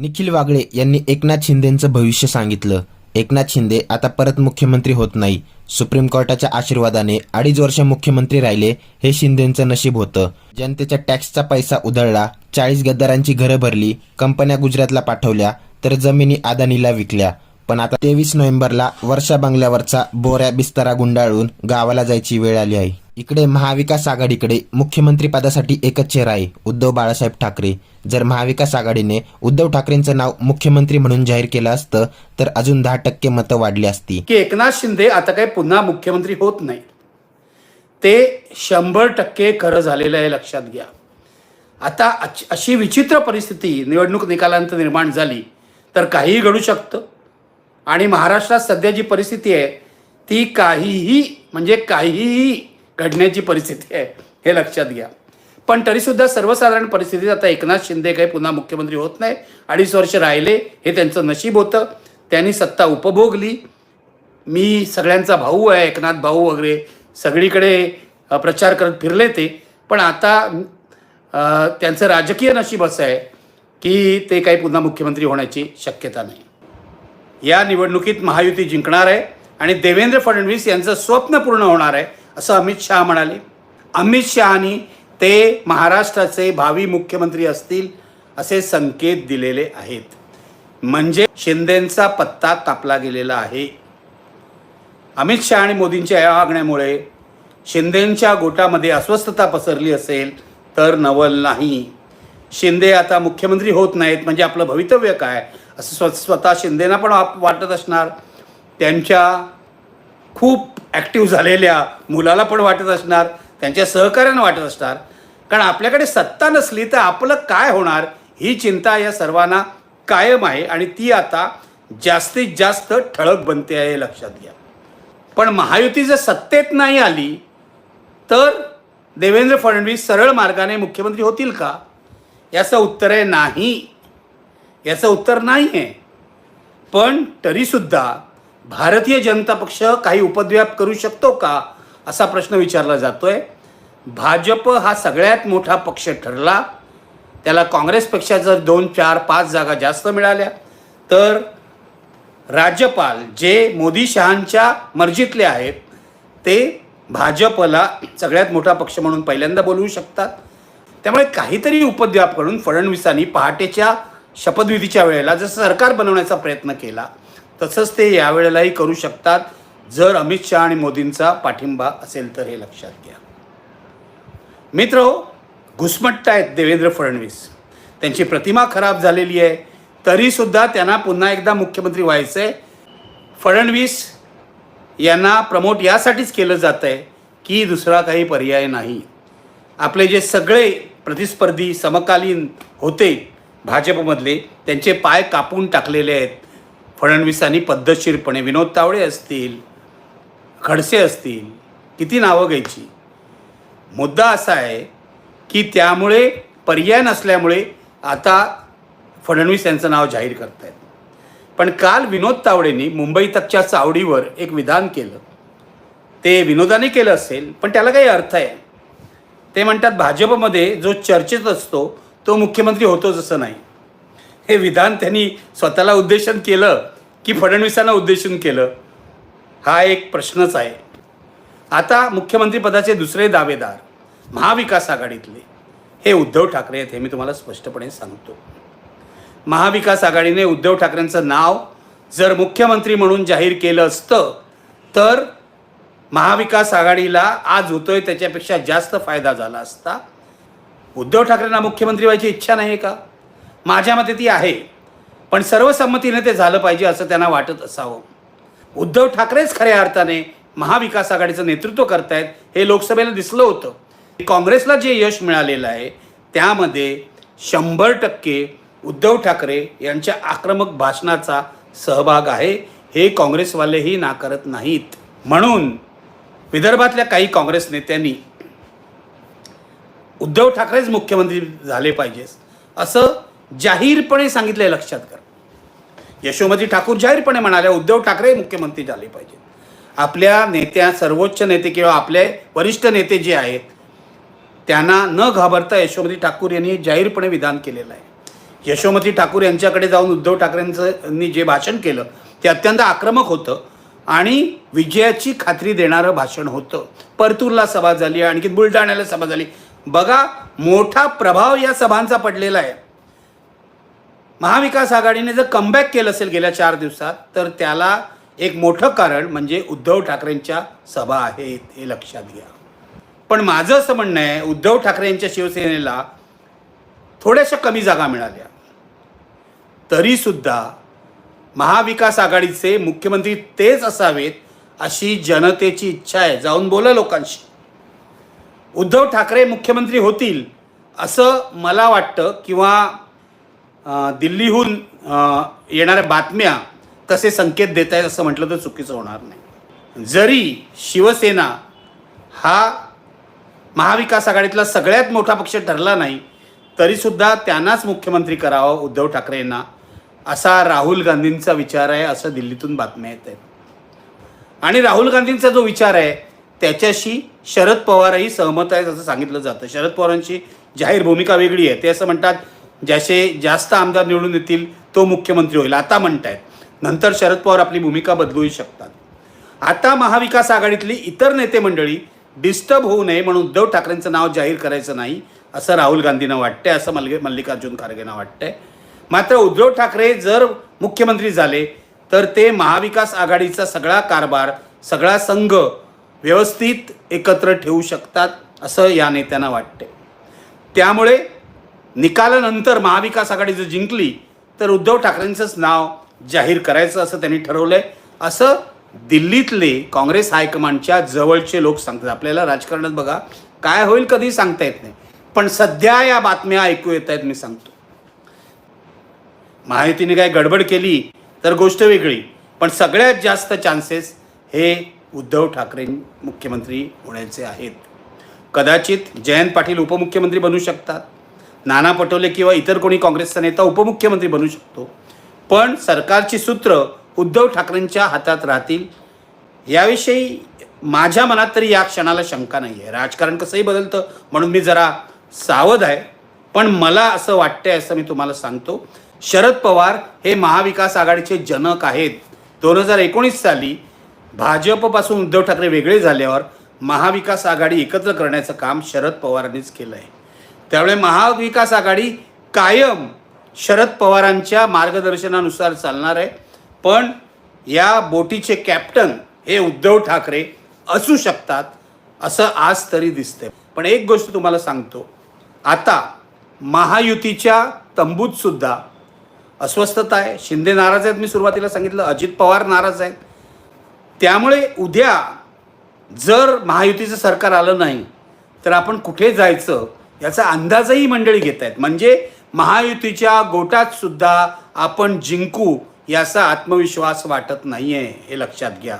निखिल वागळे यांनी एकनाथ शिंदेचं भविष्य सांगितलं. एकनाथ शिंदे आता परत मुख्यमंत्री होत नाही. सुप्रीम कोर्टाच्या आशीर्वादाने अडीच वर्ष मुख्यमंत्री राहिले हे शिंदेचं नशीब होतं. जनतेच्या टॅक्सचा पैसा उधळला चाळीस गद्दारांची घरं भरली कंपन्या गुजरातला पाठवल्या तर जमिनी अदानीला विकल्या. पण आता तेवीस नोव्हेंबरला वर्षा बंगल्यावरचा बोऱ्या बिस्तारा गुंडाळून गावाला जायची वेळ आली आहे. इकडे महाविकास आघाडीकडे मुख्यमंत्री पदासाठी एकच चेहरा आहे उद्धव बाळासाहेब ठाकरे. जर महाविकास आघाडीने उद्धव ठाकरेंचं नाव मुख्यमंत्री म्हणून जाहीर केलं असतं तर अजून दहा टक्के मतं वाढली असती. की एकनाथ शिंदे आता काही पुन्हा मुख्यमंत्री होत नाही ते शंभर टक्के खरं झालेलं आहे लक्षात घ्या. आता अशी विचित्र परिस्थिती निवडणूक निकालानंतर निर्माण झाली तर काहीही घडू शकतं. आणि महाराष्ट्रात सध्या जी परिस्थिती आहे ती काहीही म्हणजे काहीही घडण्याची परिस्थिती आहे हे लक्षात घ्या. पण तरीसुद्धा सर्वसाधारण परिस्थितीत आता एकनाथ शिंदे काही पुन्हा मुख्यमंत्री होत नाही. अडीच वर्ष राहिले हे त्यांचं नशीब होतं. त्यांनी सत्ता उपभोगली. मी सगळ्यांचा भाऊ आहे एकनाथ भाऊ वगैरे सगळीकडे प्रचार करत फिरले ते. पण आता त्यांचं राजकीय नशीब असं आहे की ते काही पुन्हा मुख्यमंत्री होण्याची शक्यता नाही. या निवडणुकीत महायुती जिंकणार आहे आणि देवेंद्र फडणवीस यांचं स्वप्न पूर्ण होणार आहे. असं अमित शहा म्हणाले. अमित शहानी ते महाराष्ट्राचे भावी मुख्यमंत्री असतील असे संकेत दिलेले आहेत. म्हणजे शिंदेंचा पत्ता कापला गेलेला आहे. अमित शहा आणि मोदींच्या या वागण्यामुळे शिंदेंच्या गोटामध्ये अस्वस्थता पसरली असेल तर नवल नाही. शिंदे आता मुख्यमंत्री होत नाहीत म्हणजे आपलं भवितव्य काय? असं स्व स्वतः शिंदेना पण वाटत असणार. त्यांच्या खूप ॲक्टिव्ह झालेल्या मुलाला पण वाटत असणार त्यांच्या सहकार्यानं वाटत असणार. कारण आपल्याकडे सत्ता नसली तर आपलं काय होणार ही चिंता या सर्वांना कायम आहे आणि ती आता जास्तीत जास्त ठळक बनते आहे हे लक्षात घ्या. पण महायुती जर सत्तेत नाही आली तर देवेंद्र फडणवीस सरळ मार्गाने मुख्यमंत्री होतील का? याचं उत्तर आहे नाही. याचं उत्तर नाही आहे पण तरीसुद्धा भारतीय जनता पक्ष काही उपद्व्याप करू शकतो का असा प्रश्न विचारला जातोय. भाजप हा सगळ्यात मोठा पक्ष ठरला. त्याला काँग्रेसपेक्षा जर दोन चार पाच जागा जास्त मिळाल्या तर राज्यपाल जे मोदी शहांच्या मर्जीतले आहेत ते भाजपला सगळ्यात मोठा पक्ष म्हणून पहिल्यांदा बोलवू शकतात. त्यामुळे काहीतरी उपद्व्याप करून फडणवीसांनी पहाटेच्या शपथविधीच्या वेळेला जसं सरकार बनवण्याचा प्रयत्न केला तसंच ते यावेळेलाही करू शकतात जर अमित शहा आणि मोदींचा पाठिंबा असेल तर हे लक्षात घ्या. मित्र हो, घुसमट्ट आहेत देवेंद्र फडणवीस. त्यांची प्रतिमा खराब झालेली आहे तरीसुद्धा त्यांना पुन्हा एकदा मुख्यमंत्री व्हायचं आहे फडणवीस यांना प्रमोट यासाठीच केलं जातं आहे की दुसरा काही पर्याय नाही. आपले जे सगळे प्रतिस्पर्धी समकालीन होते भाजपमधले त्यांचे पाय कापून टाकलेले आहेत. फडणवीसांनी पद्धतशीरपणे विनोद तावडे असतील खडसे असतील किती नावं घ्यायची? मुद्दा असा आहे की त्यामुळे पर्याय नसल्यामुळे आता फडणवीस यांचं नाव जाहीर करतायत. पण काल विनोद तावडेंनी मुंबई तकच्या चावडीवर एक विधान केलं. ते विनोदाने केलं असेल पण त्याला काही अर्थ आहे. ते म्हणतात भाजपमध्ये जो चर्चेत असतो तो मुख्यमंत्री होतोच असं नाही. हे विधान त्यांनी स्वतःला उद्देशन केलं की फडणवीसांना उद्देशून केलं? हा एक प्रश्नच आहे. आता मुख्यमंत्रीपदाचे दुसरे दावेदार महाविकास आघाडीतले हे उद्धव ठाकरे आहेत हे मी तुम्हाला स्पष्टपणे सांगतो. महाविकास आघाडीने उद्धव ठाकरेंचं नाव जर मुख्यमंत्री म्हणून जाहीर केलं असतं तर महाविकास आघाडीला आज होतोय त्याच्यापेक्षा जास्त फायदा झाला असता. उद्धव ठाकरेंना मुख्यमंत्री व्हायची इच्छा नाही का? माझ्या मते ती आहे. पण सर्वसंमतीने ते झालं पाहिजे असं त्यांना वाटत असावं. उद्धव ठाकरेच खऱ्या अर्थाने महाविकास आघाडीचं नेतृत्व करतायत हे लोकसभेला दिसलं होतं. काँग्रेसला जे यश मिळालेलं आहे त्यामध्ये शंभर टक्के उद्धव ठाकरे यांच्या आक्रमक भाषणाचा सहभाग आहे. हे काँग्रेसवालेही नाकारत नाहीत. म्हणून विदर्भातल्या काही काँग्रेस नेत्यांनी उद्धव ठाकरेच मुख्यमंत्री झाले पाहिजे असं जाहीरपणे सांगितलंय लक्षात कर. यशोमती ठाकूर जाहीरपणे म्हणाल्या उद्धव ठाकरे मुख्यमंत्री झाले पाहिजे. आपल्या नेत्या सर्वोच्च नेते किंवा आपले वरिष्ठ नेते जे आहेत त्यांना न घाबरता यशोमती ठाकूर यांनी जाहीरपणे विधान केलेलं आहे. यशोमती ठाकूर यांच्याकडे जाऊन उद्धव ठाकरेंचं जे भाषण केलं ते अत्यंत आक्रमक होतं आणि विजयाची खात्री देणारं भाषण होतं. परतूरला सभा झाली आणखी बुलढाण्याला सभा झाली. बघा मोठा प्रभाव या सभांचा पडलेला आहे. महाविकास आघाडीने जर कमबॅक केलं असेल गेल्या चार दिवसात तर त्याला एक मोठं कारण म्हणजे उद्धव ठाकरेंच्या सभा आहेत हे लक्षात घ्या. पण माझं असं म्हणणं आहे उद्धव ठाकरे यांच्या शिवसेनेला थोड्याशा कमी जागा मिळाल्या. तरीसुद्धा महाविकास आघाडीचे मुख्यमंत्री तेच असावेत अशी जनतेची इच्छा आहे. जाऊन बोला लोकांशी. उद्धव ठाकरे मुख्यमंत्री होतील असं मला वाटतं किंवा दिल्लीहून येणाऱ्या बातम्या तसे संकेत देत आहेत असं म्हटलं तर चुकीचं होणार नाही. जरी शिवसेना हा महाविकास आघाडीतला सगळ्यात मोठा पक्ष ठरला नाही तरीसुद्धा त्यांनाच मुख्यमंत्री करावं उद्धव ठाकरेंना असा राहुल गांधींचा विचार आहे असं दिल्लीतून बातम्या येत आहेत. आणि राहुल गांधींचा जो विचार आहे त्याच्याशी शरद पवारही सहमत आहेत असं सांगितलं जातं. शरद पवारांची जाहीर भूमिका वेगळी आहे. ते असं म्हणतात ज्याचे जास्त आमदार निवडून येतील तो मुख्यमंत्री होईल. आता म्हणतायत. नंतर शरद पवार आपली भूमिका बदलूही शकतात. आता महाविकास आघाडीतली इतर नेते मंडळी डिस्टर्ब होऊ नये म्हणून उद्धव ठाकरेंचं नाव जाहीर करायचं नाही असं राहुल गांधींना वाटतंय असं मल्लिक मल्लिकार्जुन खरगेंना वाटतंय. मात्र उद्धव ठाकरे जर मुख्यमंत्री झाले तर ते महाविकास आघाडीचा सगळा कारभार सगळा संघ व्यवस्थित एकत्र ठेवू शकतात असं या नेत्यांना वाटते त्यामुळे निकालानंतर महाविकास आघाडी जर जिंकली तर उद्धव ठाकरेंचंच नाव जाहीर करायचं असं त्यांनी ठरवलंय. असं दिल्लीतले काँग्रेस हायकमांडच्या जवळचे लोक सांगतात. आपल्याला राजकारणात बघा काय होईल कधी सांगता येत नाही. पण सध्या या बातम्या ऐकू येत आहेत मी सांगतो. महायुतीने काय गडबड केली तर गोष्ट वेगळी. पण सगळ्यात जास्त चान्सेस हे उद्धव ठाकरे मुख्यमंत्री होण्याचे आहेत. कदाचित जयंत पाटील उपमुख्यमंत्री बनू शकतात. नाना पटोले किंवा इतर कोणी काँग्रेसचा नेता उपमुख्यमंत्री बनू शकतो. पण सरकारची सूत्र उद्धव ठाकरेंच्या हातात राहतील. याविषयी माझ्या मनात तरी या क्षणाला शंका नाही आहे राजकारण कसंही बदलतं म्हणून मी जरा सावध आहे. पण मला असं वाटतंय असं मी तुम्हाला सांगतो. शरद पवार हे महाविकास आघाडीचे जनक आहेत. दोन हजार एकोणीस साली भाजपपासून उद्धव ठाकरे वेगळे झाल्यावर महाविकास आघाडी एकत्र करण्याचं काम शरद पवारांनीच केलं आहे त्यामुळे महाविकास आघाडी कायम शरद पवारांच्या मार्गदर्शनानुसार चालणार आहे. पण या बोटीचे कॅप्टन हे उद्धव ठाकरे असू शकतात असं आज तरी दिसतंय. पण एक गोष्ट तुम्हाला सांगतो. आता महायुतीच्या तंबूत सुद्धा अस्वस्थता आहे. शिंदे नाराज आहेत मी सुरुवातीला सांगितलं. अजित पवार नाराज आहेत. त्यामुळे उद्या जर महायुतीचं सरकार आलं नाही तर आपण कुठे जायचं? याचा अंदाजही मंडळी घेत आहेत. म्हणजे महायुतीच्या गोटात सुद्धा आपण जिंकू याचा आत्मविश्वास वाटत नाही आहे हे लक्षात घ्या.